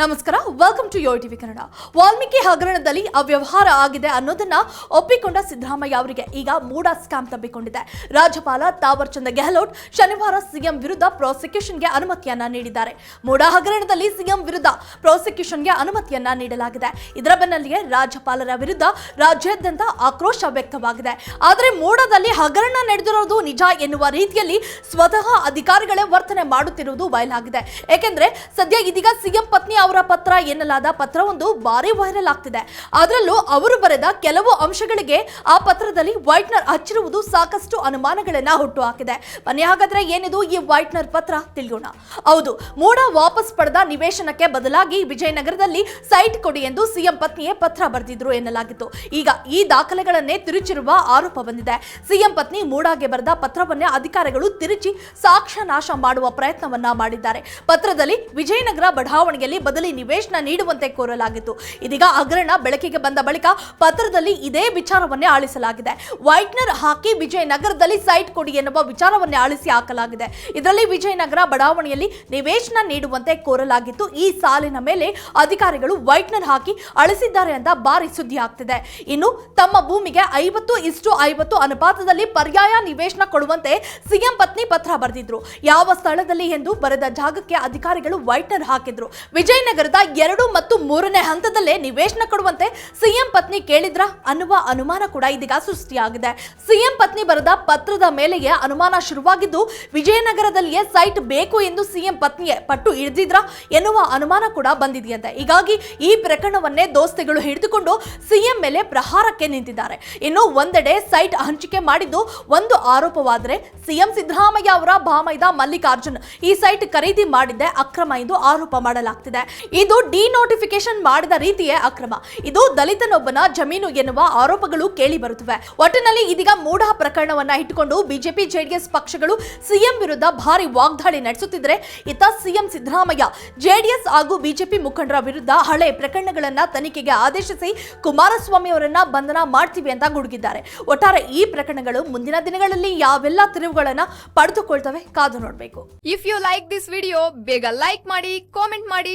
ನಮಸ್ಕಾರ welcome to Yo TV Kannada Valmiki ಹಗರಣದಲ್ಲಿ ಅವ್ಯವಹಾರ ಆಗಿದೆ ಅನ್ನೋದನ್ನ ಒಪ್ಪಿಕೊಂಡ ಸಿದ್ದರಾಮಯ್ಯ ಅವರಿಗೆ ಈಗ ಮೂಡ ಸ್ಕ್ಯಾಮ್ ತಬ್ಬಿಕೊಂಡಿದೆ. ರಾಜ್ಯಪಾಲ ತಾವರ್ ಚಂದ್ ಗೆಹ್ಲೋಟ್ ಶನಿವಾರ ಸಿಎಂ ವಿರುದ್ಧ ಪ್ರಾಸಿಕ್ಯೂಷನ್ಗೆ ಅನುಮತಿಯನ್ನ ನೀಡಿದ್ದಾರೆ. ಮೂಡ ಹಗರಣದಲ್ಲಿ ಸಿಎಂ ವಿರುದ್ಧ ಪ್ರಾಸಿಕ್ಯೂಷನ್ಗೆ ಅನುಮತಿಯನ್ನ ನೀಡಲಾಗಿದೆ. ಇದರ ಬೆನ್ನಲ್ಲಿಯೇ ರಾಜ್ಯಪಾಲರ ವಿರುದ್ಧ ರಾಜ್ಯಾದ್ಯಂತ ಆಕ್ರೋಶ ವ್ಯಕ್ತವಾಗಿದೆ. ಆದರೆ ಮೂಡದಲ್ಲಿ ಹಗರಣ ನಡೆದಿರೋದು ನಿಜ ಎನ್ನುವ ರೀತಿಯಲ್ಲಿ ಸ್ವತಃ ಅಧಿಕಾರಿಗಳೇ ವರ್ತನೆ ಮಾಡುತ್ತಿರುವುದು ಬಯಲಾಗಿದೆ. ಏಕೆಂದರೆ ಸದ್ಯ ಇದೀಗ ಸಿಎಂ ಪತ್ನಿ ಅವರ ಪತ್ರ ಎನ್ನಲಾದ ಒಂದು ಭಾರಿ ವೈರಲ್ ಆಗ್ತಿದೆ. ಅದರಲ್ಲೂ ಅವರು ಬರೆದ ಕೆಲವು ಅಂಶಗಳಿಗೆ ಆ ಪತ್ರದಲ್ಲಿ ವೈಟ್ನರ್ ಹಚ್ಚಿರುವುದು ಸಾಕಷ್ಟು ಅನುಮಾನಗಳನ್ನ ಹುಟ್ಟು ಹಾಕಿದೆ ಮನೆ ಹಾಗಾದ್ರೆ ಏನಿದು ಈ ವೈಟ್ನರ್ ಪತ್ರ? ತಿಳಿಯೋಣ. ಹೌದು, ಮೂಡ ವಾಪಸ್ ಪಡೆದ ನಿವೇಶನಕ್ಕೆ ಬದಲಾಗಿ ವಿಜಯನಗರದಲ್ಲಿ ಸೈಟ್ ಕೊಡಿ ಎಂದು ಸಿಎಂ ಪತ್ನಿಯೇ ಪತ್ರ ಬರೆದಿದ್ರು ಎನ್ನಲಾಗಿತ್ತು. ಈಗ ಈ ದಾಖಲೆಗಳನ್ನೇ ತಿರುಚಿರುವ ಆರೋಪ ಬಂದಿದೆ. ಸಿಎಂ ಪತ್ನಿ ಮೂಡಾಗೆ ಬರೆದ ಪತ್ರವನ್ನೇ ಅಧಿಕಾರಿಗಳು ತಿರುಚಿ ಸಾಕ್ಷ್ಯ ನಾಶ ಮಾಡುವ ಪ್ರಯತ್ನವನ್ನ ಮಾಡಿದ್ದಾರೆ. ಪತ್ರದಲ್ಲಿ ವಿಜಯನಗರ ಬಡಾವಣೆಯಲ್ಲಿ ಬದಲಿ ನಿವೇಶನ ನೀಡುವಂತೆ ಕೋರಲಾಗಿತ್ತು. ಇದೀಗ ಹಗರಣ ಬೆಳಕಿಗೆ ಬಂದ ಬಳಿಕ ಪತ್ರದಲ್ಲಿ ಇದೇ ವಿಚಾರವನ್ನೇ ಆಳಿಸಲಾಗಿದೆ ವೈಟ್ನರ್ ಹಾಕಿ ವಿಜಯನಗರದಲ್ಲಿ ಸೈಟ್ ಕೊಡಿ ಎನ್ನುವ ವಿಚಾರವನ್ನೇ ಆಳಿಸಿ ಹಾಕಲಾಗಿದೆ. ಇದರಲ್ಲಿ ವಿಜಯನಗರ ಬಡಾವಣೆಯಲ್ಲಿ ನಿವೇಶನ ನೀಡುವಂತೆ ಕೋರಲಾಗಿತ್ತು. ಈ ಸಾಲಿನ ಮೇಲೆ ಅಧಿಕಾರಿಗಳು ವೈಟ್ನರ್ ಹಾಕಿ ಅಳಿಸಿದ್ದಾರೆ ಅಂತ ಭಾರಿ ಸುದ್ದಿ ಆಗ್ತಿದೆ. ಇನ್ನು ತಮ್ಮ ಭೂಮಿಗೆ ಐವತ್ತು ಇಷ್ಟು ಐವತ್ತು ಅನುಪಾತದಲ್ಲಿ ಪರ್ಯಾಯ ನಿವೇಶನ ಕೊಡುವಂತೆ ಸಿಎಂ ಪತ್ನಿ ಪತ್ರ ಬರೆದಿದ್ರು. ಯಾವ ಸ್ಥಳದಲ್ಲಿ ಎಂದು ಬರೆದ ಜಾಗಕ್ಕೆ ಅಧಿಕಾರಿಗಳು ವೈಟ್ನರ್ ಹಾಕಿದ್ರು. ವಿಜಯನಗರದ ಎರಡು ಮತ್ತು ಮೂರನೇ ಹಂತದಲ್ಲೇ ನಿವೇಶನ ಕೊಡುವಂತೆ ಸಿಎಂ ಪತ್ನಿ ಕೇಳಿದ್ರ? ಅನ್ನುವ ಅನುಮಾನ ಕೂಡ ಇದೀಗ ಸೃಷ್ಟಿಯಾಗಿದೆ. ಸಿಎಂ ಪತ್ನಿ ಬರೆದ ಪತ್ರದ ಮೇಲೆಯೇ ಅನುಮಾನ ಶುರುವಾಗಿದ್ದು, ವಿಜಯನಗರದಲ್ಲಿಯೇ ಸೈಟ್ ಬೇಕು ಎಂದು ಸಿಎಂ ಪತ್ನಿಯೇ ಪಟ್ಟು ಹಿಡಿದಿದ್ರ? ಎನ್ನುವ ಅನುಮಾನ ಕೂಡ ಬಂದಿದೆಯಂತೆ. ಹೀಗಾಗಿ ಈ ಪ್ರಕರಣವನ್ನೇ ದೋಸ್ತಿಗಳು ಹಿಡಿದುಕೊಂಡು ಸಿಎಂ ಮೇಲೆ ಪ್ರಹಾರಕ್ಕೆ ನಿಂತಿದ್ದಾರೆ. ಇನ್ನು ಒಂದೆಡೆ ಸೈಟ್ ಹಂಚಿಕೆ ಮಾಡಿದ್ದು ಒಂದು ಆರೋಪವಾದರೆ ಸಿಎಂ ಸಿದ್ದರಾಮಯ್ಯ ಅವರ ಭಾಮೈದ ಮಲ್ಲಿಕಾರ್ಜುನ್. ಈ ಸೈಟ್ ಖರೀದಿ ಮಾಡಿದ್ದೆ ಅಕ್ರಮ ಎಂದು ಆರೋಪ ಮಾಡಲಾಗ್ತಿದೆ. ಇದು ಡಿ ನೋಟಿಫಿಕೇಶನ್ ಮಾಡಿದ ರೀತಿಯೇ ಅಕ್ರಮ. ಇದು ದಲಿತನೊಬ್ಬನ ಜಮೀನು ಎನ್ನುವ ಆರೋಪಗಳು ಕೇಳಿ ಬರುತ್ತಿವೆ. ಒಟ್ಟಿನಲ್ಲಿ ಇದೀಗ ಮೂಢ ಪ್ರಕರಣವನ್ನ ಇಟ್ಟುಕೊಂಡು ಬಿಜೆಪಿ, ಜೆಡಿಎಸ್ ಪಕ್ಷಗಳು ಸಿಎಂ ವಿರುದ್ಧ ಭಾರಿ ವಾಗ್ದಾಳಿ ನಡೆಸುತ್ತಿದ್ರೆ ಇತ್ತ ಸಿಎಂ ಸಿದ್ದರಾಮಯ್ಯ, ಜೆಡಿಎಸ್ ಹಾಗೂ ಬಿಜೆಪಿ ಮುಖಂಡರ ವಿರುದ್ಧ ಹಳೆ ಪ್ರಕರಣಗಳನ್ನ ತನಿಖೆಗೆ ಆದೇಶಿಸಿ ಕುಮಾರಸ್ವಾಮಿ ಅವರನ್ನ ಬಂಧನ ಮಾಡ್ತೀವಿ ಅಂತ ಗುಡುಗಿದ್ದಾರೆ. ಒಟ್ಟಾರೆ ಈ ಪ್ರಕರಣಗಳು ಮುಂದಿನ ದಿನಗಳಲ್ಲಿ ಯಾವೆಲ್ಲ ತಿರುವುಗಳನ್ನ ಪಡೆದುಕೊಳ್ತವೆ ಕಾದು ನೋಡಬೇಕು. If you like this video ಬೇಗ ಲೈಕ್ ಮಾಡಿ ಕಾಮೆಂಟ್ ಮಾಡಿ